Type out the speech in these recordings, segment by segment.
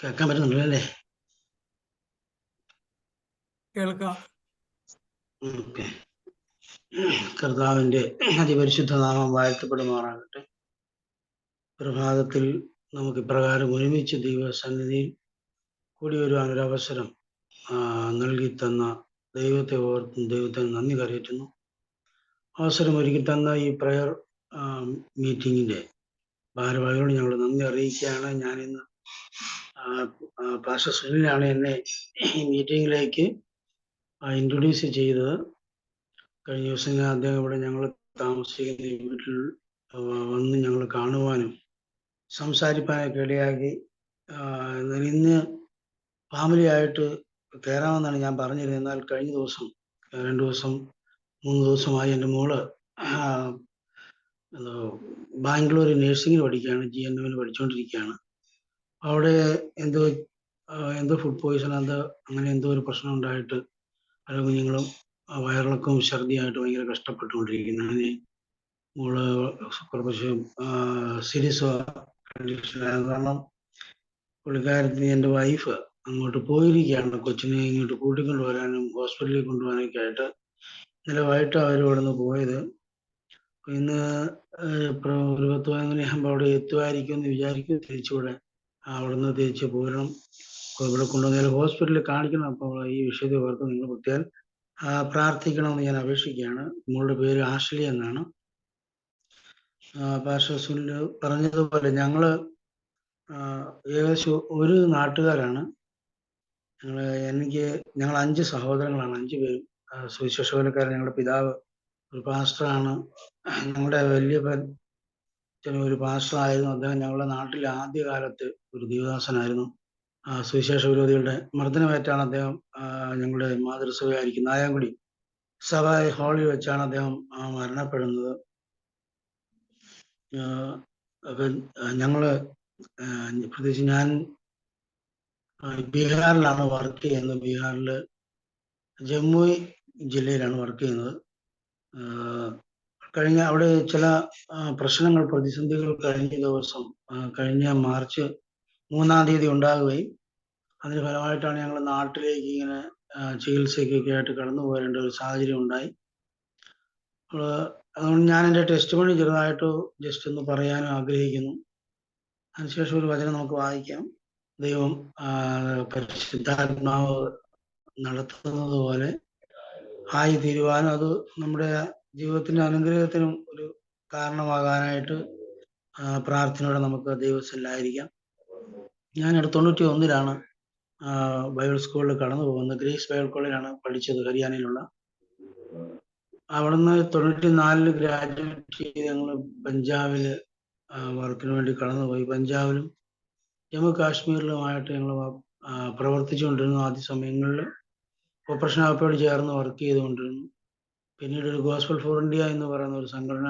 കേൾക്കാൻ പറ്റുന്നുണ്ടല്ലേ? കേൾക്കാം. ഓക്കെ. കർത്താവിന്റെ അതിപരിശുദ്ധ നാമം വാഴ്ത്തപ്പെടുമാറാകട്ടെ. പ്രഭാതത്തിൽ നമുക്ക് ഇപ്രകാരം ഒരുമിച്ച് ദൈവസന്നിധിയിൽ കൂടി വരുവാൻ ഒരു അവസരം നൽകി തന്ന ദൈവത്തെ ഓർത്തും ദൈവത്തെ നന്ദി കരയറ്റുന്നു. അവസരം ഒരുക്കി തന്ന ഈ പ്രയർ മീറ്റിങ്ങിന്റെ ഭാരവാഹികളോട് ഞങ്ങൾ നന്ദി അറിയിക്കുകയാണ്. ഞാനിന്ന് പാഷ സുനിലാണ് എന്നെ ഈ മീറ്റിങ്ങിലേക്ക് ഇൻട്രൊഡ്യൂസ് ചെയ്തത്. കഴിഞ്ഞ ദിവസം അദ്ദേഹം ഇവിടെ ഞങ്ങൾ താമസിക്കുന്ന വീട്ടിൽ വന്ന് ഞങ്ങൾ കാണുവാനും സംസാരിപ്പാനൊക്കെ ഇടയാക്കി. എന്നാൽ ഇന്ന് ഫാമിലി ആയിട്ട് കയറാമെന്നാണ് ഞാൻ പറഞ്ഞിരുന്നത്. എന്നാൽ കഴിഞ്ഞ ദിവസം രണ്ടു ദിവസം മൂന്ന് ദിവസമായി എന്റെ മോൾ ബാംഗ്ലൂർ നഴ്സിംഗിന് പഠിക്കുകയാണ് ജി എൻ എമ്മിന് പഠിച്ചുകൊണ്ടിരിക്കുകയാണ് അവിടെ എന്തോ എന്തോ ഫുഡ് പോയിസൺ എന്തോ അങ്ങനെ എന്തോ ഒരു പ്രശ്നം ഉണ്ടായിട്ട് പല കുഞ്ഞുങ്ങളും വയറിളക്കവും ഛർദിയായിട്ട് ഭയങ്കര കഷ്ടപ്പെട്ടുകൊണ്ടിരിക്കുന്നു. മോൾ കുറച്ച് സീരിയസ് കണ്ടീഷനാണ് കാരണം പുള്ളിക്കാരത്തിന് എന്റെ വൈഫ് അങ്ങോട്ട് പോയിരിക്കുകയാണ്. കൊച്ചിനെ ഇങ്ങോട്ട് കൂട്ടിക്കൊണ്ടുവരാനും ഹോസ്പിറ്റലിൽ കൊണ്ടുപോകാനൊക്കെ ആയിട്ട് ഇന്നലെ വൈകിട്ട് അവർ ഇവിടുന്ന് പോയത്. ഇന്ന് അവിടെ എത്തുമായിരിക്കും എന്ന് വിചാരിക്കും തിരിച്ചുകൂടെ. അവിടുന്ന് തിരിച്ച് പോരണം. ഇവിടെ കൊണ്ടുവന്നാൽ ഹോസ്പിറ്റലിൽ കാണിക്കണം. അപ്പോൾ ഈ വിഷയത്തെ ഓർത്ത് നിങ്ങൾ പ്രത്യേകം പ്രാർത്ഥിക്കണമെന്ന് ഞാൻ അപേക്ഷിക്കുകയാണ്. നിങ്ങളുടെ പേര് ആഷ്ലി എന്നാണ്. സുനിൽ പറഞ്ഞതുപോലെ ഞങ്ങൾ ഏകദേശം ഒരു നാട്ടുകാരാണ്. ഞങ്ങൾ എനിക്ക് ഞങ്ങൾ അഞ്ച് സഹോദരങ്ങളാണ്. അഞ്ചു പേരും സുവിശേഷകനക്കാരൻ ഞങ്ങളുടെ പിതാവ് ഒരു പാസ്റ്ററാണ്. ഞങ്ങളുടെ വല്യപ്പൻ ഒരു പാസ്റ്ററായിരുന്നു. അദ്ദേഹം ഞങ്ങളുടെ നാട്ടിലെ ആദ്യകാലത്ത് ഒരു ദൈവദാസനായിരുന്നു. സുവിശേഷ വിരോധികളുടെ മർദ്ദനമേറ്റാണ് അദ്ദേഹം ഞങ്ങളുടെ മാതൃസഭയായിരിക്കും നായാങ്കുടി സഭ ഹാളിൽ വെച്ചാണ് അദ്ദേഹം മരണപ്പെടുന്നത്. അപ്പം ഞങ്ങൾ പ്രത്യേകിച്ച് ഞാൻ ബീഹാറിലാണ് വർക്ക് ചെയ്യുന്നത്. ബീഹാറിൽ ജമ്മു ജില്ലയിലാണ് വർക്ക് ചെയ്യുന്നത്. കഴിഞ്ഞ അവിടെ ചില പ്രശ്നങ്ങൾ പ്രതിസന്ധികൾ കഴിഞ്ഞ ദിവസം കഴിഞ്ഞ മാർച്ച് മൂന്നാം തീയതി ഉണ്ടാകുകയും അതിന് ഫലമായിട്ടാണ് ഞങ്ങൾ നാട്ടിലേക്ക് ഇങ്ങനെ ചികിത്സയ്ക്കൊക്കെ ആയിട്ട് കടന്നു പോരേണ്ട ഒരു സാഹചര്യം ഉണ്ടായി. അതുകൊണ്ട് ഞാൻ എന്റെ ടെസ്റ്റ് പണി ചെറുതായിട്ട് ജസ്റ്റ് ഒന്ന് പറയാനും ആഗ്രഹിക്കുന്നു. അതിനുശേഷം ഒരു വചനം നമുക്ക് വായിക്കാം. ദൈവം പരിശുദ്ധാത്മാവ് നടത്തുന്നത് പോലെ ആയി തീരുവാനും അത് നമ്മുടെ ജീവിതത്തിന്റെ അനുഗ്രഹത്തിനും ഒരു കാരണമാകാനായിട്ട് പ്രാർത്ഥനയോടെ നമുക്ക് ദൈവത്തിലായിരിക്കാം ഞാൻ തൊണ്ണൂറ്റി ഒന്നിലാണ് ബൈബിൾ സ്കൂളിൽ കടന്നു പോകുന്നത്. ഗ്രേസ് ബൈബിൾ കോളേജിലാണ് പഠിച്ചത് ഹരിയാനയിലുള്ള. അവിടുന്ന് തൊണ്ണൂറ്റി നാലിൽ ഗ്രാജുവേറ്റ് ചെയ്ത് ഞങ്ങൾ പഞ്ചാബിൽ ആ, വർക്കിന് വേണ്ടി കടന്നുപോയി. പഞ്ചാബിലും ജമ്മു കാശ്മീരിലുമായിട്ട് ഞങ്ങൾ പ്രവർത്തിച്ചുകൊണ്ടിരുന്നു ആദ്യ സമയങ്ങളിൽ ഓപ്പറേഷൻ ആപ്പയോട് ചേർന്ന് വർക്ക് ചെയ്തുകൊണ്ടിരുന്നു. പിന്നീട് ഒരു ഗോസ്ബൽ ഫോർ ഇന്ത്യ എന്ന് പറയുന്ന ഒരു സംഘടന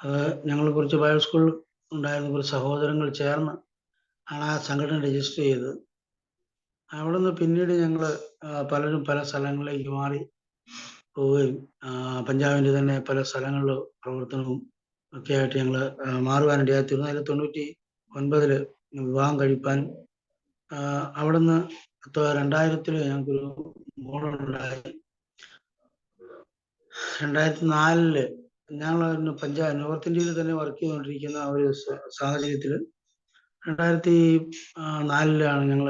അത് ഞങ്ങൾ കുറച്ച് ബൈബിൾ സ്കൂളിൽ ഉണ്ടായിരുന്ന കുറച്ച് സഹോദരങ്ങൾ ചേർന്ന് ആണ് ആ സംഘടന രജിസ്റ്റർ ചെയ്തത്. അവിടെ നിന്ന് പിന്നീട് ഞങ്ങൾ പലരും പല സ്ഥലങ്ങളിലേക്ക് മാറി പോവുകയും പഞ്ചാബിന്റെ തന്നെ പല സ്ഥലങ്ങളിൽ പ്രവർത്തനവും ഒക്കെ ആയിട്ട് ഞങ്ങൾ മാറുവാൻ തീർന്നു അതിൽ തൊണ്ണൂറ്റി ഒൻപതിൽ വിവാഹം കഴിപ്പാനും അവിടുന്ന് രണ്ടായിരത്തിൽ ഞങ്ങൾക്കൊരു മോളുണ്ടായി. രണ്ടായിരത്തി നാലിൽ ഞങ്ങൾ പഞ്ചാബ് നോർത്ത് ഇന്ത്യയിൽ തന്നെ വർക്ക് ചെയ്തുകൊണ്ടിരിക്കുന്ന ഒരു സാഹചര്യത്തിൽ രണ്ടായിരത്തി നാലിലാണ് ഞങ്ങൾ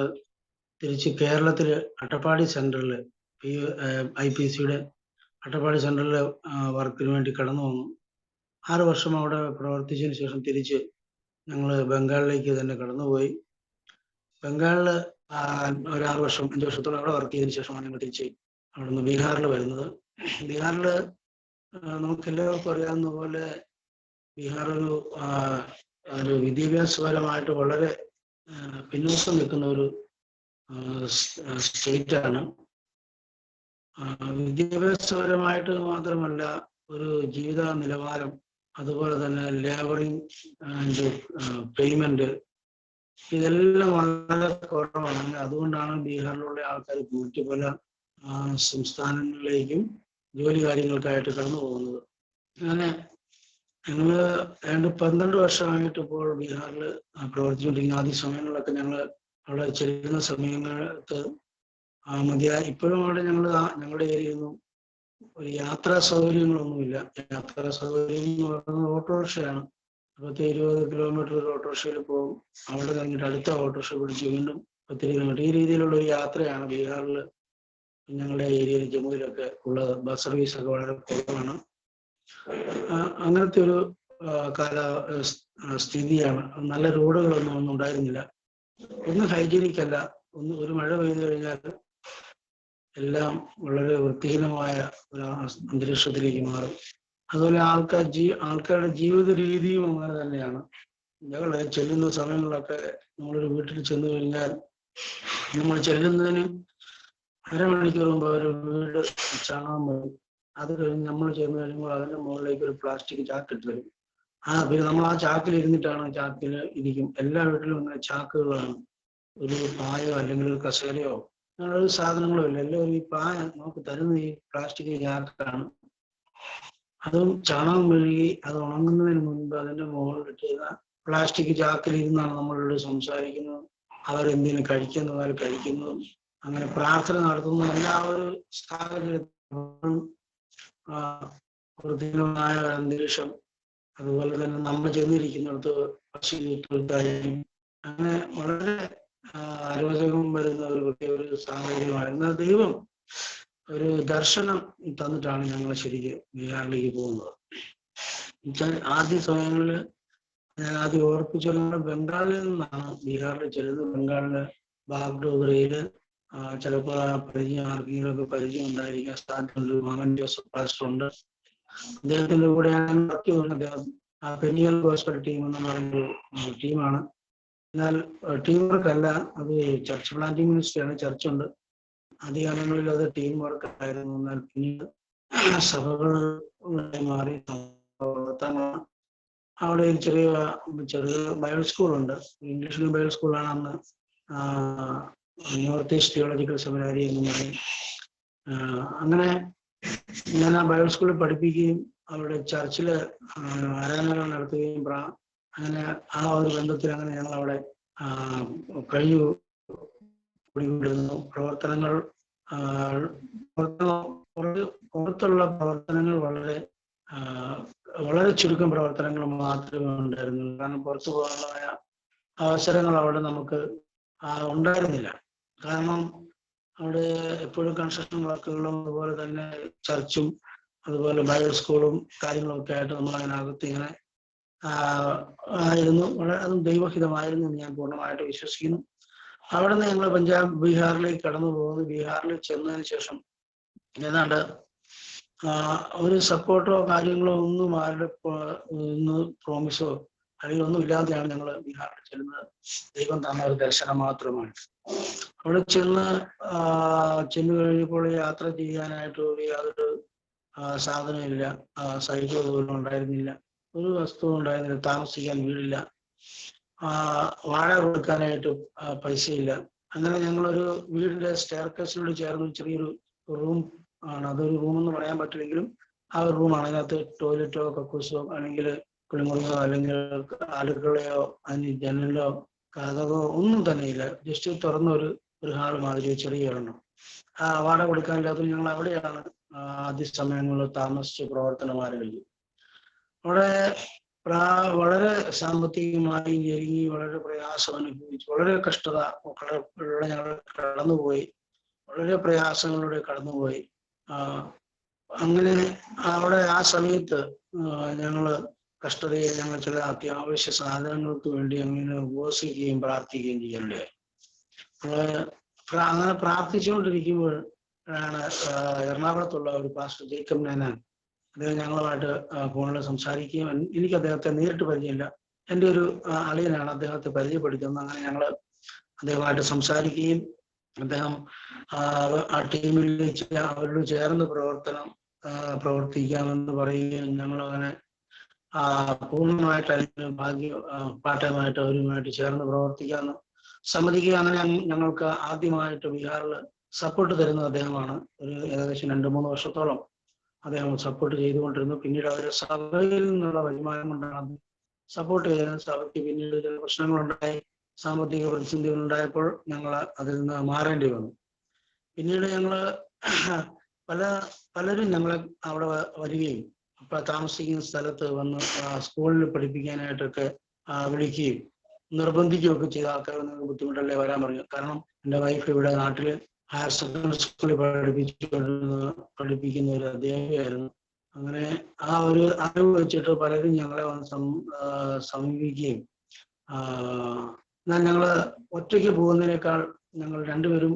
തിരിച്ച് കേരളത്തിൽ അട്ടപ്പാടി സെന്ററിൽ പി ഐ പി സിയുടെ അട്ടപ്പാടി സെന്ററിൽ വർക്കിന് വേണ്ടി കടന്നു വന്നു. ആറ് വർഷം അവിടെ പ്രവർത്തിച്ചതിന് ശേഷം തിരിച്ച് ഞങ്ങൾ ബംഗാളിലേക്ക് തന്നെ കടന്നുപോയി. ബംഗാളിൽ ഒരു ആറ് വർഷം അഞ്ച് വർഷത്തോളം അവിടെ വർക്ക് ചെയ്തതിന് ശേഷമാണ് ഞങ്ങൾ തിരിച്ച് അവിടെ നിന്ന് ബീഹാറിൽ വരുന്നത്. ബീഹാറിൽ നമുക്ക് എല്ലാവർക്കും അറിയാവുന്ന പോലെ ബീഹാർ ഒരു വിദ്യാഭ്യാസപരമായിട്ട് വളരെ പിന്നോക്കം നിൽക്കുന്ന ഒരു സ്റ്റേറ്റ് ആണ് വിദ്യാഭ്യാസപരമായിട്ട് മാത്രമല്ല ഒരു ജീവിത നിലവാരം അതുപോലെ തന്നെ ലേബറിങ് ആൻഡ് പേയ്മെന്റ് ഇതെല്ലാം വളരെ കുറവാണ്. അതുകൊണ്ടാണ് ബീഹാറിലുള്ള ആൾക്കാർ മറ്റു പല സംസ്ഥാനങ്ങളിലേക്കും ജോലി കാര്യങ്ങൾക്കായിട്ട് കടന്നു പോകുന്നത്. അങ്ങനെ ഞങ്ങൾ ഏതാണ്ട് പന്ത്രണ്ട് വർഷമായിട്ട് ഇപ്പോൾ ബീഹാറിൽ പ്രവർത്തിച്ചുകൊണ്ടിരിക്കുന്ന ആദ്യ സമയങ്ങളിലൊക്കെ ഞങ്ങൾ അവിടെ ചെല്ലുന്ന ആ മതിയായ ഇപ്പോഴും അവിടെ ഞങ്ങൾ ഞങ്ങളുടെ ഏരിയയിൽ ഒരു യാത്രാ സൗകര്യങ്ങളൊന്നുമില്ല. യാത്രാ സൗകര്യം എന്ന് പറയുന്നത് ഓട്ടോറിക്ഷയാണ്. പത്ത് ഇരുപത് കിലോമീറ്റർ ഒരു ഓട്ടോറിക്ഷയിൽ പോകും. അവിടെ കഴിഞ്ഞിട്ട് അടുത്ത ഓട്ടോറിക്ഷ പിടിച്ച് വീണ്ടും പത്ത് കിലോമീറ്റർ. ഈ രീതിയിലുള്ള ഒരു യാത്രയാണ് ബീഹാറിൽ ഞങ്ങളുടെ ഏരിയയിൽ ജമ്മുവിലൊക്കെ ഉള്ളത് ബസ് സർവീസ് ഒക്കെ വളരെ കുറവാണ്. അങ്ങനത്തെ ഒരു കാല സ്ഥിതിയാണ്. നല്ല റോഡുകളൊന്നും ഒന്നും ഉണ്ടായിരുന്നില്ല. ഒന്ന് ഹൈജീനിക് അല്ല ഒന്ന് ഒരു മഴ പെയ്തു കഴിഞ്ഞാൽ എല്ലാം വളരെ വൃത്തിഹീനമായ ഒരു അന്തരീക്ഷത്തിലേക്ക് മാറും. അതുപോലെ ആൾക്കാർ ജീ ആൾക്കാരുടെ ജീവിത രീതിയും അങ്ങനെ തന്നെയാണ്. ഞങ്ങൾ ചെല്ലുന്ന സമയങ്ങളിലൊക്കെ നമ്മളൊരു വീട്ടിൽ ചെന്ന് കഴിഞ്ഞാൽ നമ്മൾ ചെല്ലുന്നതിന് അരമണിക്കൂർ മുമ്പ് ഒരു വീട് ചാണകം വരും അത് കഴിഞ്ഞ് നമ്മൾ ചെന്ന് കഴിയുമ്പോൾ അതിന്റെ മുകളിലേക്ക് ഒരു പ്ലാസ്റ്റിക് ചാക്ക് ഇട്ട് തരും ആ പിന്നെ നമ്മൾ ആ ചാക്കിൽ ഇരുന്നിട്ടാണ് ചാക്കിൽ ഇരിക്കും. എല്ലാ വീട്ടിലും ഇങ്ങനെ ചാക്കുകളാണ്. ഒരു പായോ അല്ലെങ്കിൽ ഒരു കസേരയോ അങ്ങനെ ഒരു സാധനങ്ങളും ഇല്ല. എല്ലാവരും ഈ പായ നമുക്ക് തരുന്ന ഈ പ്ലാസ്റ്റിക് ചാക്കാണ്. അതും ചാണകം മെഴുകി അത് ഉണങ്ങുന്നതിന് മുൻപ് അതിന്റെ മുകളിൽ ചെയ്ത പ്ലാസ്റ്റിക് ചാക്കിൽ ഇരുന്നാണ് നമ്മളോട് സംസാരിക്കുന്നത്. അവരെന്തെങ്കിലും അവർ കഴിക്കുന്നതും. അങ്ങനെ പ്രാർത്ഥന നടത്തുന്ന. എല്ലാ ഒരു സാഹചര്യത്തിലും അന്തരീക്ഷം. അതുപോലെ തന്നെ നമ്മൾ ചെന്നിരിക്കുന്നിടത്ത് പശു തൊഴുത്തായും അങ്ങനെ വളരെ അരോചകം വരുന്ന ഒരു പ്രത്യേക ഒരു സാഹചര്യമാണ്. എന്നാൽ ദൈവം ഒരു ദർശനം തന്നിട്ടാണ് ഞങ്ങൾ ശരിക്കും ബീഹാറിലേക്ക് പോകുന്നത്. എന്നുവെച്ചാൽ ആദ്യ സമയങ്ങളിൽ ഞാൻ ആദ്യം ഓർപ്പിച്ചുള്ള ബംഗാളിൽ നിന്നാണ്. ബീഹാറിൽ ചെല്ലുന്നത്. ബംഗാളിലെ ബാഗ്ഡോഗ്രയിൽ ചിലപ്പോൾ ആ പരിചയം ആർക്കെങ്കിലും ഒക്കെ പരിചയം ഉണ്ടായിരിക്കാം. സ്ഥാനത്തുണ്ട് മാമൻ ജോസഫ് പാസ്റ്റർ ഉണ്ട്. അദ്ദേഹത്തിന്റെ കൂടെ അദ്ദേഹം ആ പെനിയൽ ഗോസ്ബൽ ടീം എന്ന് പറയുന്ന ടീമാണ് എന്നാൽ ടീം വർക്ക് അല്ല. അത് ചർച്ച് പ്ലാന്റിംഗ് മിനിസ്ട്രിയാണ് ചർച്ചുണ്ട് അധികാരങ്ങളിൽ അത് ടീം വർക്ക് ആയിരുന്നു. എന്നാൽ പിന്നീട് സഭകൾ മാറി. അവിടെ ചെറിയ ചെറിയ ബൈബിൾ സ്കൂളുണ്ട് ഇംഗ്ലീഷിലും ബൈബിൾ സ്കൂളാണ് അന്ന്. നോർത്ത് ഈസ്റ്റ് തിയോളജിക്കൽ സെമിനാരി എന്ന് പറയും. അങ്ങനെ ഞാൻ ആ ബൈബിൾ സ്കൂളിൽ പഠിപ്പിക്കുകയും അവിടെ ചർച്ചിൽ ആരാധനകൾ നടത്തുകയും അങ്ങനെ ആ ഒരു ബന്ധത്തിൽ അങ്ങനെ ഞങ്ങൾ അവിടെ കഴിഞ്ഞു കൂടിക്കൊണ്ടിരുന്നു. പ്രവർത്തനങ്ങൾ പുറത്തുള്ള പ്രവർത്തനങ്ങൾ വളരെ വളരെ ചുരുക്കം പ്രവർത്തനങ്ങൾ മാത്രമേ ഉണ്ടായിരുന്നുള്ളൂ. കാരണം പുറത്തു പോകാനുള്ള അവസരങ്ങൾ അവിടെ നമുക്ക് ഉണ്ടായിരുന്നില്ല. കാരണം അവിടെ എപ്പോഴും കൺസ്ട്രക്ഷൻ വർക്കുകളും അതുപോലെ തന്നെ ചർച്ചും അതുപോലെ ബൈബിൾ സ്കൂളും കാര്യങ്ങളും ഒക്കെ ആയിട്ട് നമ്മൾ അതിനകത്ത് ഇങ്ങനെ ആയിരുന്നു. വളരെ അതും ദൈവഹിതമായിരുന്നു എന്ന് ഞാൻ പൂർണമായിട്ട് വിശ്വസിക്കുന്നു. അവിടെ നിന്ന് ഞങ്ങൾ പഞ്ചാബ് ബീഹാറിലേക്ക് കടന്നു പോകുന്നു. ബീഹാറിൽ ചെന്നതിന് ശേഷം ഏതാണ്ട് ഒരു സപ്പോർട്ടോ കാര്യങ്ങളോ ഒന്നും ആരുടെ പ്രോമിസോ ഇല്ലാതെയാണ് ഞങ്ങൾ ബീഹാറിൽ ചെല്ലുന്നത്. ദൈവം തന്ന ഒരു ദർശനം മാത്രമാണ്. അവിടെ ചെന്ന് ചെന്നു കഴിഞ്ഞപ്പോൾ യാത്ര ചെയ്യാനായിട്ട് യാതൊരു സാധനമില്ല സൈക്കിൾ പോലും ഉണ്ടായിരുന്നില്ല. ഒരു വസ്തു ഉണ്ടായിരുന്നില്ല. താമസിക്കാൻ വീടില്ല. വാടക കൊടുക്കാനായിട്ട് പൈസയില്ല. അങ്ങനെ ഞങ്ങളൊരു വീടിന്റെ സ്റ്റെയർക്കേസിനോട് ചേർന്ന് ചെറിയൊരു റൂം ആണ്. അതൊരു റൂം എന്ന് പറയാൻ പറ്റില്ലെങ്കിലും ആ ഒരു റൂമാണ് അതിനകത്ത് ടോയ്ലറ്റോ കക്കൂസോ അല്ലെങ്കിൽ കുളിമുറിയോ അല്ലെങ്കിൽ ആലുകളെയോ അതിന് ജനലോ കഥകോ ഒന്നും തന്നെ ഇല്ല ജസ്റ്റ് തുറന്ന ഒരു ഒരു ഹാൾ മാതിരി ചെറിയ ഒരെണ്ണം. ആ വാടക കൊടുക്കാനില്ലാത്ത ഞങ്ങൾ അവിടെയാണ്. ആദ്യ സമയങ്ങളിൽ താമസിച്ച് പ്രവർത്തനം ആരംഭിച്ചു അവിടെ വളരെ സാമ്പത്തികമായി ഞെരുങ്ങി വളരെ പ്രയാസം അനുഭവിച്ചു. വളരെ കഷ്ടത ഞങ്ങൾ കടന്നുപോയി. വളരെ പ്രയാസങ്ങളിലൂടെ കടന്നുപോയി. അങ്ങനെ അവിടെ ആ സമയത്ത് ഞങ്ങൾ കഷ്ടതയിൽ ഞങ്ങൾ ചില അത്യാവശ്യ സാധനങ്ങൾക്ക് വേണ്ടി അങ്ങനെ ഉപവസിക്കുകയും പ്രാർത്ഥിക്കുകയും ചെയ്യണ്ടേ അങ്ങനെ പ്രാർത്ഥിച്ചുകൊണ്ടിരിക്കുമ്പോൾ ആണ് എറണാകുളത്തുള്ള ഒരു പാസ്റ്റർ ജേക്കബ് നാനാൻ അദ്ദേഹം ഞങ്ങളുമായിട്ട് ഫോണിൽ സംസാരിക്കുകയും എനിക്ക് അദ്ദേഹത്തെ നേരിട്ട് പരിചയമില്ല. എന്റെ ഒരു അളിയനാണ് അദ്ദേഹത്തെ പരിചയപ്പെടുത്തുന്നത് അങ്ങനെ ഞങ്ങൾ അദ്ദേഹമായിട്ട് സംസാരിക്കുകയും അദ്ദേഹം ആ, ടീമിൽ അവരോട് ചേർന്ന് പ്രവർത്തനം പ്രവർത്തിക്കാമെന്ന് പറയുകയും ഞങ്ങൾ അങ്ങനെ ആ, പൂർണമായിട്ട് അതിന് ഭാഗ്യ പാട്ടമായിട്ട് അവരുമായിട്ട് ചേർന്ന് പ്രവർത്തിക്കാമെന്ന് സമ്മതിക്കുക അങ്ങനെ ഞങ്ങൾക്ക് ആദ്യമായിട്ട് ബീഹാറിൽ സപ്പോർട്ട് തരുന്നത് അദ്ദേഹമാണ്. ഒരു ഏകദേശം രണ്ട് മൂന്ന് വർഷത്തോളം അദ്ദേഹം സപ്പോർട്ട് ചെയ്തുകൊണ്ടിരുന്നു. പിന്നീട് അവരെ സഭയിൽ നിന്നുള്ള വരുമാനം കൊണ്ടാണ് സപ്പോർട്ട് ചെയ്തത് സഭയ്ക്ക് പിന്നീട് ചില പ്രശ്നങ്ങളുണ്ടായി. സാമ്പത്തിക പ്രതിസന്ധികൾ ഉണ്ടായപ്പോൾ ഞങ്ങൾ അതിൽ നിന്ന് മാറേണ്ടി വന്നു. പിന്നീട് ഞങ്ങൾ പല പലരും ഞങ്ങളെ അവിടെ വരികയും അപ്പൊ താമസിക്കുന്ന സ്ഥലത്ത് വന്ന് സ്കൂളിൽ പഠിപ്പിക്കാനായിട്ടൊക്കെ വിളിക്കുകയും നിർബന്ധിക്കുകയൊക്കെ ചെയ്ത ആൾക്കാർ ബുദ്ധിമുട്ടല്ലേ വരാൻ പറഞ്ഞു. കാരണം എന്റെ വൈഫ് ഇവിടെ നാട്ടിൽ ഹയർ സെക്കൻഡറി സ്കൂളിൽ പഠിപ്പിച്ചുകൊണ്ടിരുന്ന പഠിപ്പിക്കുന്ന ഒരു അധ്യാപികയായിരുന്നു. അങ്ങനെ ആ ഒരു അറിവ് വെച്ചിട്ട് പലരും ഞങ്ങളെ വന്ന് സമീപിക്കുകയും എന്നാൽ ഞങ്ങൾ ഒറ്റയ്ക്ക് പോകുന്നതിനേക്കാൾ ഞങ്ങൾ രണ്ടുപേരും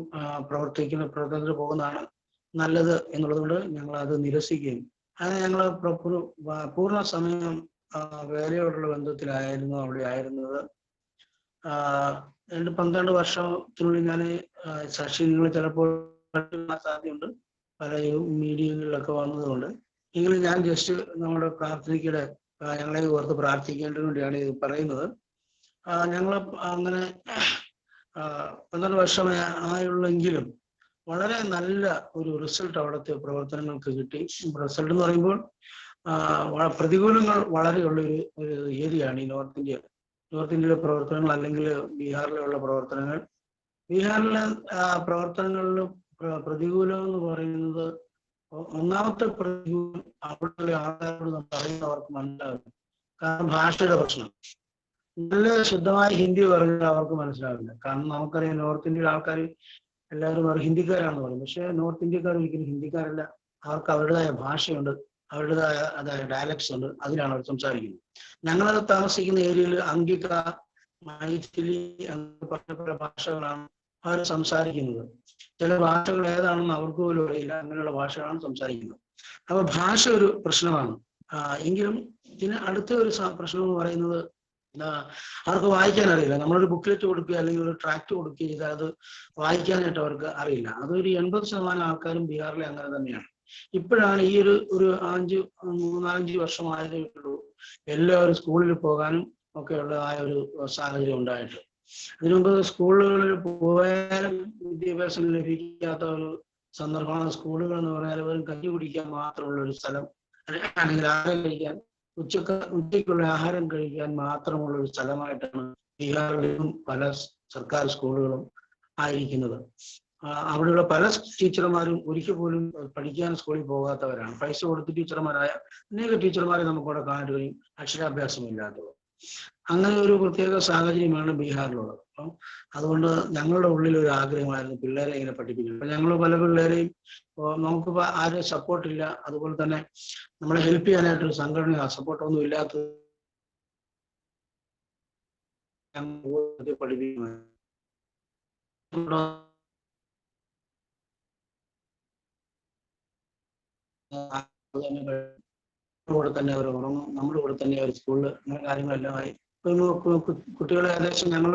പ്രവർത്തിക്കുന്ന പ്രവർത്തനത്തിൽ പോകുന്നതാണ് നല്ലത് എന്നുള്ളതുകൊണ്ട് ഞങ്ങൾ അത് നിരസിക്കുകയും അങ്ങനെ ഞങ്ങൾ പൂർണ സമയം വേലയോടുള്ള ബന്ധത്തിലായിരുന്നു അവിടെ ആയിരുന്നത് രണ്ട് പന്ത്രണ്ട് വർഷത്തിനുള്ളിൽ ഞാൻ സാക്ഷി നിങ്ങൾ ചിലപ്പോൾ സാധ്യതയുണ്ട്. പല മീഡിയകളിലൊക്കെ വന്നതുകൊണ്ട്. എങ്കിലും ഞാൻ ജസ്റ്റ് നമ്മുടെ പ്രാർത്ഥനയ്ക്കിടെ ഞങ്ങളെ ഓർത്ത് പ്രാർത്ഥിക്കേണ്ടതിന് വേണ്ടിയാണ് ഇത് പറയുന്നത്. ഞങ്ങൾ അങ്ങനെ പന്ത്രണ്ട് വർഷമേ ആയുള്ളെങ്കിലും വളരെ നല്ല ഒരു റിസൾട്ട് അവിടുത്തെ പ്രവർത്തനങ്ങൾക്ക് കിട്ടി. റിസൾട്ട് എന്ന് പറയുമ്പോൾ പ്രതികൂലങ്ങൾ വളരെ ഒരു ഒരു ഏരിയയാണ് ഈ നോർത്ത് ഇന്ത്യ നോർത്ത് ഇന്ത്യയിലെ പ്രവർത്തനങ്ങൾ അല്ലെങ്കിൽ ബീഹാറിലുള്ള പ്രവർത്തനങ്ങൾ. ബീഹാറിലെ പ്രവർത്തനങ്ങളിൽ പ്രതികൂലം എന്ന് പറയുന്നത് ഒന്നാമത്തെ പ്രതികൂലം അവിടെയുള്ള ആൾക്കാരോട് നമ്മൾ പറയുന്നവർക്ക് മനസ്സിലാവില്ല. കാരണം ഭാഷയുടെ പ്രശ്നം. നല്ല ശുദ്ധമായ ഹിന്ദി പറഞ്ഞാൽ അവർക്ക് മനസ്സിലാവില്ല. കാരണം നമുക്കറിയാം നോർത്ത് ഇന്ത്യയിലെ ആൾക്കാർ എല്ലാവരും അവർ ഹിന്ദിക്കാരാണെന്ന് പറയും പക്ഷേ നോർത്ത് ഇന്ത്യക്കാർ ഒരിക്കലും ഹിന്ദിക്കാരല്ല. അവർക്ക് അവരുടേതായ ഭാഷയുണ്ട് അവരുടേതായ അതായ ഡയലക്ട്സ് ഉണ്ട്. അതിലാണ് അവർ സംസാരിക്കുന്നത്. ഞങ്ങളത് താമസിക്കുന്ന ഏരിയയിൽ അങ്കിക മൈഥിലി പല പല ഭാഷകളാണ് അവർ സംസാരിക്കുന്നത്. ചില ഭാഷകൾ ഏതാണെന്ന് അവർക്ക് പോലും അറിയില്ല. അങ്ങനെയുള്ള ഭാഷകളാണ് സംസാരിക്കുന്നത്. അപ്പൊ ഭാഷ ഒരു പ്രശ്നമാണ്. എങ്കിലും ഇതിന് അടുത്ത ഒരു പ്രശ്നം എന്ന് പറയുന്നത് അവർക്ക് വായിക്കാൻ അറിയില്ല. നമ്മളൊരു ബുക്ക്ലെറ്റ് കൊടുക്കുക അല്ലെങ്കിൽ ഒരു ട്രാക്ട് കൊടുക്കുക ചെയ്താൽ അത് വായിക്കാനായിട്ട് അവർക്ക് അറിയില്ല. അതൊരു എൺപത് ശതമാനം ആൾക്കാരും ബീഹാറിലെ അങ്ങനെ തന്നെയാണ്. ഇപ്പോഴാണ് ഈ ഒരു ഒരു അഞ്ച് മൂന്നാലഞ്ച് വർഷമായതേ ഉള്ളൂ എല്ലാവരും സ്കൂളിൽ പോകാനും ഒക്കെയുള്ള ആ ഒരു സാഹചര്യം ഉണ്ടായിട്ട്. അതിനുമുമ്പ് സ്കൂളുകളിൽ പോയാലും വിദ്യാഭ്യാസം ലഭിക്കാത്ത ഒരു സന്ദർഭമാണ് സ്കൂളുകൾ എന്ന് പറഞ്ഞാൽ വെറും കഞ്ഞി കുടിക്കാൻ മാത്രമുള്ള ഒരു സ്ഥലം അല്ലെങ്കിൽ ആഹാരം കഴിക്കാൻ ഉച്ചയ്ക്ക് ഉച്ചയ്ക്കുള്ള ആഹാരം കഴിക്കാൻ മാത്രമുള്ള ഒരു സ്ഥലമായിട്ടാണ് ബീഹാറിലും പല സർക്കാർ സ്കൂളുകളും ആയിരിക്കുന്നത്. അവിടെയുള്ള പല ടീച്ചർമാരും ഒരിക്കൽ പോലും പഠിക്കാൻ സ്കൂളിൽ പോകാത്തവരാണ്. പൈസ കൊടുത്ത് ടീച്ചർമാരായ അനേക ടീച്ചർമാരെ നമുക്കവിടെ കാണാൻ കഴിയും. അക്ഷരാഭ്യാസം ഇല്ലാത്തവർ അങ്ങനെ ഒരു പ്രത്യേക സാഹചര്യമാണ് ബീഹാറിലുള്ളത്. അപ്പം അതുകൊണ്ട് ഞങ്ങളുടെ ഉള്ളിൽ ഒരു ആഗ്രഹമായിരുന്നു പിള്ളേരെ ഇങ്ങനെ പഠിപ്പിക്കണം അപ്പൊ ഞങ്ങൾ പല പിള്ളേരെയും നമുക്ക് ആരും സപ്പോർട്ടില്ല അതുപോലെ തന്നെ നമ്മളെ ഹെൽപ്പ് ചെയ്യാനായിട്ടൊരു സംഘടന സപ്പോർട്ടൊന്നും ഇല്ലാത്ത ഞങ്ങൾ പഠിപ്പിക്കുന്നത്. കൂടെ തന്നെ അവർ ഉറങ്ങും. നമ്മുടെ കൂടെ തന്നെ അവർ സ്കൂളിൽ അങ്ങനെ കാര്യങ്ങളെല്ലാം ആയി. ഇപ്പൊ ഇന്ന് കു- കു- കുട്ടികളെ ഏകദേശം ഞങ്ങൾ